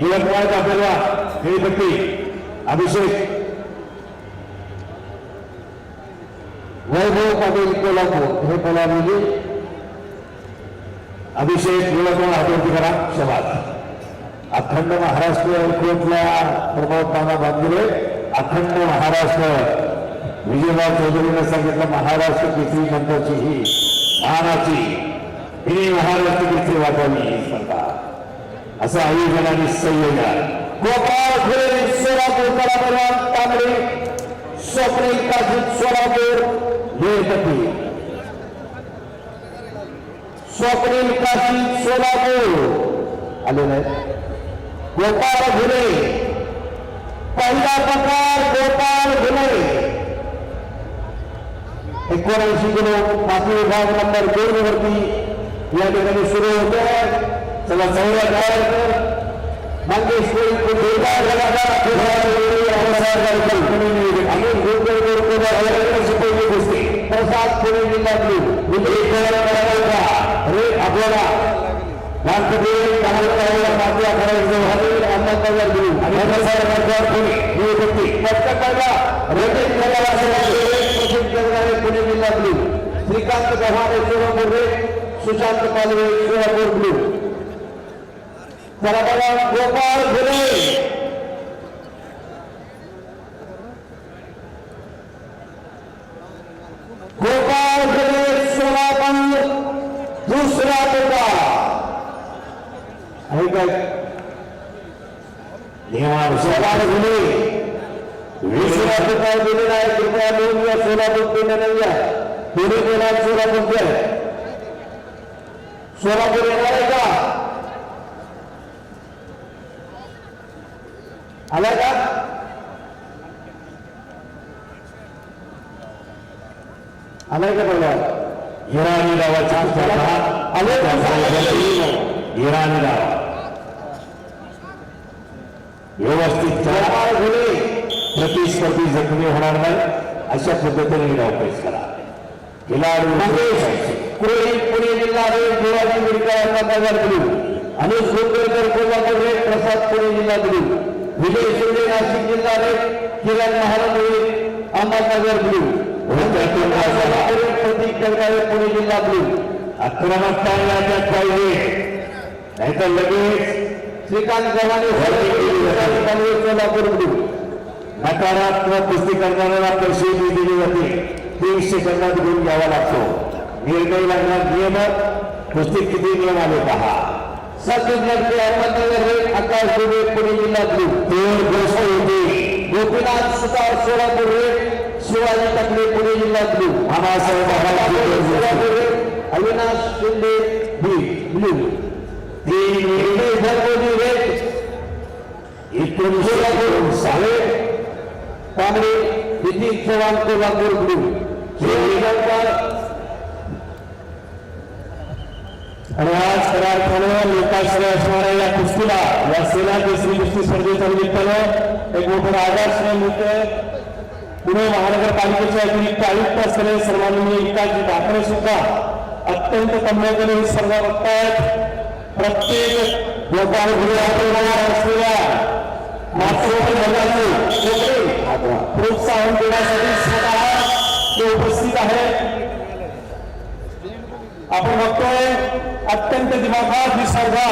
यवतमाळ आपल्याला खेळपट्टी अभिषेक वैभव पाटील कोल्हापूर हे पलावली अभिषेक यवतमाळ हातवरती करा शबाद अखंड महाराष्ट्र कोटला प्रभाव पाना बांधले अखंड महाराष्ट्र विजयराव चौधरीने सांगितलं महाराष्ट्र केसरी मंडळाची ही मानाची ही महाराष्ट्र केसरी वाटावी ही स्पर्धा असं आयोजन आणि संयोजन गोपाळ खुले सोलापूर कलाबरोबर तांबडे स्वप्नील काशीत सोलापूर वेळपट्टी स्वप्नील काशीत सोलापूर आले नाही गोपाळ घुले पहिला प्रकार गोपाळ घुले एकोणऐंशी किलो माती विभाग नंबर दोन वरती या ठिकाणी सुरू होतो चला चौदा गावाकर मंगेश्वरी कुठेला प्रसाद पुणे जिल्ह्यातली रे आपल्याला गणपती कमलकाला माती अकरा हरील अहमदनगर आणि पुणे. ही व्यक्ती प्रत्येकाला रेटिंग पुणे जिल्ह्यातली. श्रीकांत सोलापूर रे सुशांत पालवे सोलापूर ब्लू चला बघा गोपाळ घुले गोपाळ घुले सोलापूर दुसरा टोका आहे काय? सोलापूर घुले विसरा टोका दिलेला आहे कृपया नोंद घ्या सोलापूर पुणे नाही पुणे गेला सोलापूर सोलापूर येणार आहे का? आलाय का आलाय का? पहिला इराणी गावाचा आले इराणी गाव व्यवस्थित चार गुन्हे प्रतिस्पर्धी जखमी होणार नाही. अशा पद्धतीने ही डाव पेच करा खिलाडू पुणे पुणे जिल्हा रेड गोवाची मिरका नगर गुरु अनुज रेड प्रसाद पुणे जिल्हा गुरु विजय शिंदे नाशिक जिल्हा रेड किरण महाराज अहमदनगर ब्लू प्रतीक टंकाळे पुणे जिल्हा गुरु आक्रमकता याच्यात पाहिजे नाहीतर लगेच श्रीकांत गव्हाणे सोलापूर ब्लू नकारात्मक कुस्ती करणाऱ्याला पैसे दिली जाते तीस करण्यात घेऊन घ्यावा लागतो. निर्णय लागणार नियम कुस्तीत किती नियम आले पहा. सत्तेचे अहमदनगर हे आकाश दुबे ब्लू तेर गोष्ट होते गोपीनाथ सुतार सोलापूर रेड शिवाजी टकले पुणे जिल्हा blue Mamasaheb Solapur red Avinash Shinde B blue. तीन निर्णय घरगोटी रेड एकोणीसशे साले कांबळे नितीन चव्हाण कोल्हापूर ब्लू. हे निरंतर आज खऱ्या या कुस्तीला या सेना कुस्ती स्पर्धेच्या निमित्तानं एक मोठं पुणे महानगरपालिकेच्या अतिरिक्त आयुक्त असलेले सन्माननीय विकासजी ठाकरे सुद्धा अत्यंत तन्मयतेने ही। स्पर्धा बघतायत प्रत्येक असलेल्या प्रोत्साहन देण्यासाठी स्वतः ते उपस्थित आपण बघतोय अत्यंत दिमाखात ही स्पर्धा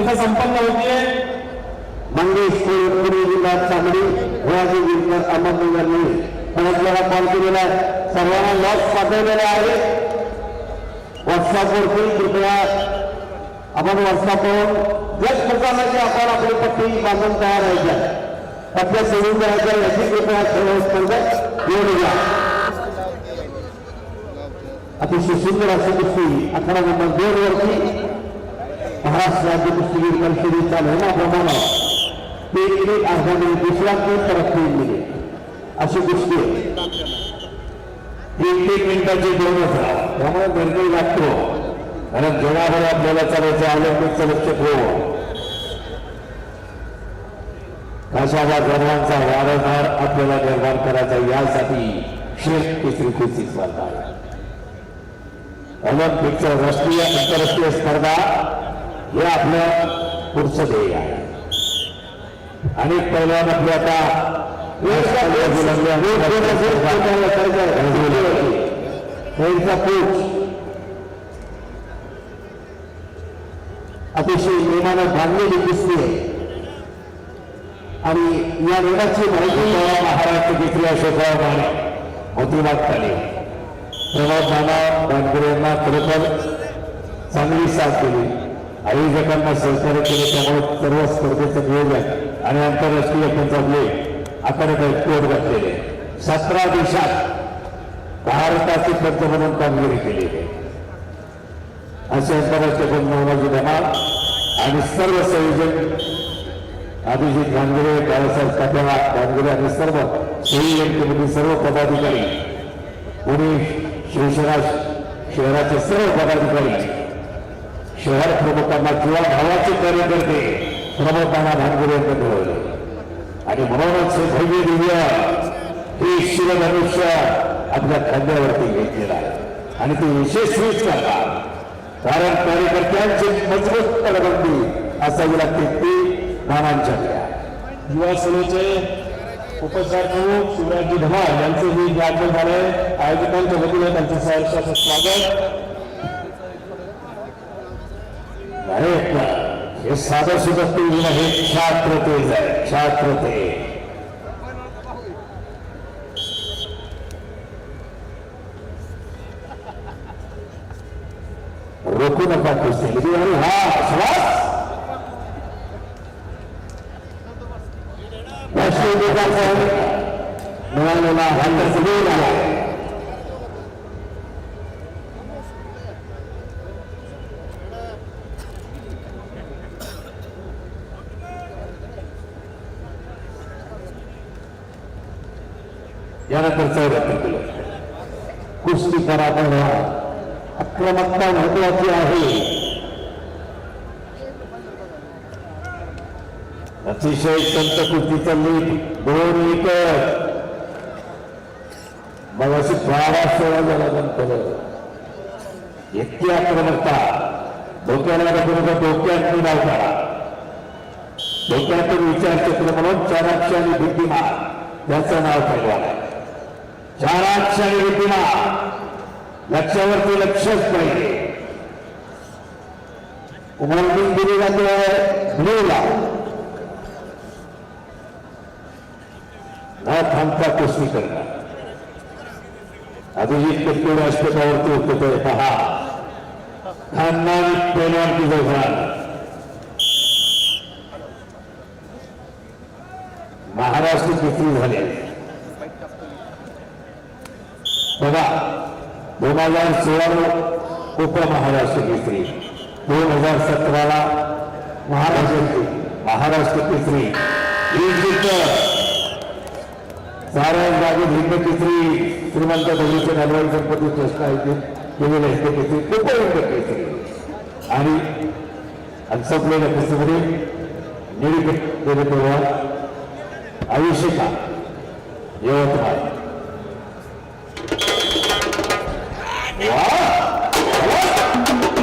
इथे संपन्न होतीये मंगेशपूर, पुणे जिल्हा चांगली शिवाजी जिल्ह्यात अहमदनगरने पण आपल्याला कॉल केलेला आहे. सर्वांना लॉस पाठवलेला आहे. व्हॉट्सअपवरती कृपया आपण व्हॉट्सअपवर जस प्रकारचे आपण आपली पट्टी बांधून तयार व्हायच्या पट्ट्या सोडून करायच्या याची कृपया सर्व स्पर्धक घेऊन घ्या अतिशय सुंदर अशी कुस्ती अकरा नंबर दोन वरती महाराष्ट्र राज्य कुस्तीगीर परिषदेच्या चालू ते एक मिनिट अर्धा मिनिट दुसरा तीन परत तीन मिनिट अशी कुस्ती एक एक मिनिटाचे दोन दोनच त्यामुळे निर्णय लागतो कारण जगाभर आपल्याला चालायचं ऑलिम्पिकचं लक्ष ठेवू कशाला गर्वांचा वारंवार आपल्याला निर्माण करायचा यासाठी शेष तिसरी कुस्ती स्पर्धा आहे ऑलिम्पिकच्या राष्ट्रीय आंतरराष्ट्रीय स्पर्धा हे आपलं पुढचं ध्येय आहे. अनेक पैलवान आपले आता अतिशय नियमानं बांधलेली दिसते. आणि या वेळाची माहिती महाराष्ट्र घेतली अशोक माने मोतीबाग खाली प्रवास नाना बांधगुरे यांना खरोखर चांगली साथ केली आयोजकांना सहकार्य केले त्यामुळे सर्व स्पर्धेचं नियोजन आणि आंतरराष्ट्रीय पंचायतले आखाड्यात कोट घातलेले सतरा देशात भारताचे पंतप्रधान म्हणून कामगिरी केली. असे आंतरराष्ट्रीय पंच नवनाजी धमाल आणि सर्व संयोजन अभिजित गांगुरे बाळासाहेब काटेवा गांगुरे आणि सर्व संयोजन कमिटी सर्व पदाधिकारी पुणे शिवसेना शहराचे सर्व पदाधिकारी शहर प्रमुखांना किंवा भावाचे कार्यकर्ते प्रमुखांना भानगुरे मिळवले आणि म्हणूनच हे भव्य दिव्य हे शिवधनुष्य आपल्या खांद्यावरती घेतलेलं आहे. आणि ते यशस्वीच करणार कारण कार्यकर्त्यांची मजबूत तडबंदी असावी लागते ती नानांच्या युवा सेनेचे धमाल आयोजकांच्या वतीने त्यांचं सहर्षाचं स्वागत। हे साधं सुद्धा छात्र तेज आहे छात्र रोखू नका कुस्ती आणि हा राष्ट्रीय विकास मिळालेला हा तस्वीर आहे यानंतर चौऱ्याहत्तर कुस्ती पराभव आक्रमकता महत्वाची आहे. अतिशय संत कृतीचा लेख दोन विकेट मग अशी बारा सोळा झाला नंतर इतकी आक्रमकता. डोक्याला बरोबर डोक्यात नाव काढा डोक्यातून विचारचक्र म्हणून चाराक्ष आणि बुद्धिमान त्याचं नाव ठेवायला चाराक्ष आणि बुद्धिमान लक्षावरती लक्षच पाहिजे. वॉर्निंग दिली जाते ब्लूला. न थांबता कुस्ती करणार अभिजित कटकोड व्यासपीठावरती होते पहा खानदानी पैलवान की जवळ महाराष्ट्र केसरी झाले बघा दोन हजार सोळा उप महाराष्ट्र केसरी दोन हजार सतराला महाराष्ट्र महाराष्ट्र केसरी ही जिंक महाराज जागी हिंद श्रीमंत भविष्य नलवाई गणपती ट्रस्ट आहे केलेलं हिंद केसरी उप हिंद केसरी आणि आणि संपलेल्या केसरीमध्ये निरीक्षक केले तेव्हा अभिषेका यवतमाळ. वा